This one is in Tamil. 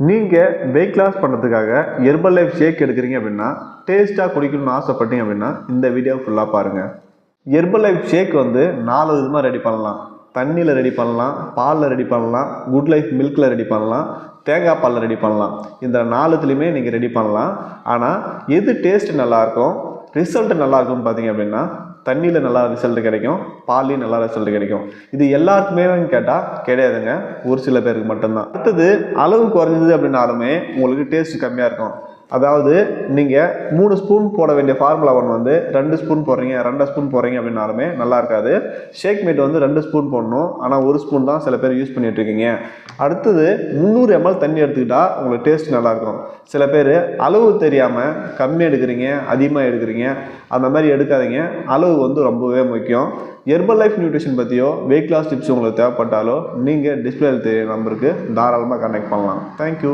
நீங்கள் வெயிட் லாஸ் பண்ணுறதுக்காக ஹெர்பல் லைஃப் ஷேக் எடுக்கிறீங்க அப்படின்னா டேஸ்ட்டாக குடிக்கணும்னு ஆசைப்பட்டீங்க அப்படின்னா இந்த வீடியோ ஃபுல்லாக பாருங்கள் ஹெர்பல் லைஃப் ஷேக் வந்து நாலு விதமாக ரெடி பண்ணலாம். தண்ணியில் ரெடி பண்ணலாம் பாலில் ரெடி பண்ணலாம் குட் லைஃப் மில்கில் ரெடி பண்ணலாம் தேங்காய் பாலில் ரெடி பண்ணலாம். இந்த நாலுத்துலேயுமே நீங்கள் ரெடி பண்ணலாம். ஆனால் எது டேஸ்ட் நல்லாயிருக்கும் ரிசல்ட் நல்லா இருக்கும்னு பார்த்தீங்க அப்படின்னா தண்ணியில் நல்லா ரிசல்ட் கிடைக்கும் பால்லையும் நல்லா ரிசல்ட் கிடைக்கும். இது எல்லாருக்குமே கேட்டால் கிடையாதுங்க. ஒரு சில பேருக்கு மட்டும்தான். அடுத்தது அளவு குறைஞ்சது அப்படின்னாலுமே உங்களுக்கு டேஸ்ட் கம்மியாக இருக்கும். அதாவது நீங்கள் மூணு ஸ்பூன் போட வேண்டிய ஃபார்முலா ஒன் வந்து ரெண்டு ஸ்பூன் போடுறீங்க ரெண்டு ஸ்பூன் போடுறீங்க அப்படின்னாலுமே நல்லா இருக்காது. ஷேக் மீட் வந்து ரெண்டு ஸ்பூன் போடணும் ஆனால் ஒரு ஸ்பூன் தான் சில பேர் யூஸ் பண்ணிட்டு இருக்கீங்க. அடுத்தது முந்நூறு எம்எல் தண்ணி எடுத்துக்கிட்டா உங்களுக்கு டேஸ்ட் நல்லாயிருக்கும் சில பேர் அளவு தெரியாமல் கம்மி எடுக்கிறீங்க அதிகமாக எடுக்கிறீங்க அந்த மாதிரி எடுக்காதீங்க. அளவு வந்து ரொம்பவே முக்கியம். ஹெர்பல் லைஃப் நியூட்ரிஷன் பற்றியோ வெயிட் லாஸ் டிப்ஸ் உங்களுக்கு தேவைப்பட்டாலோ நீங்கள் டிஸ்பிளே தெரிய நம்பருக்கு தாராளமாக கனெக்ட் பண்ணலாம். தேங்க்யூ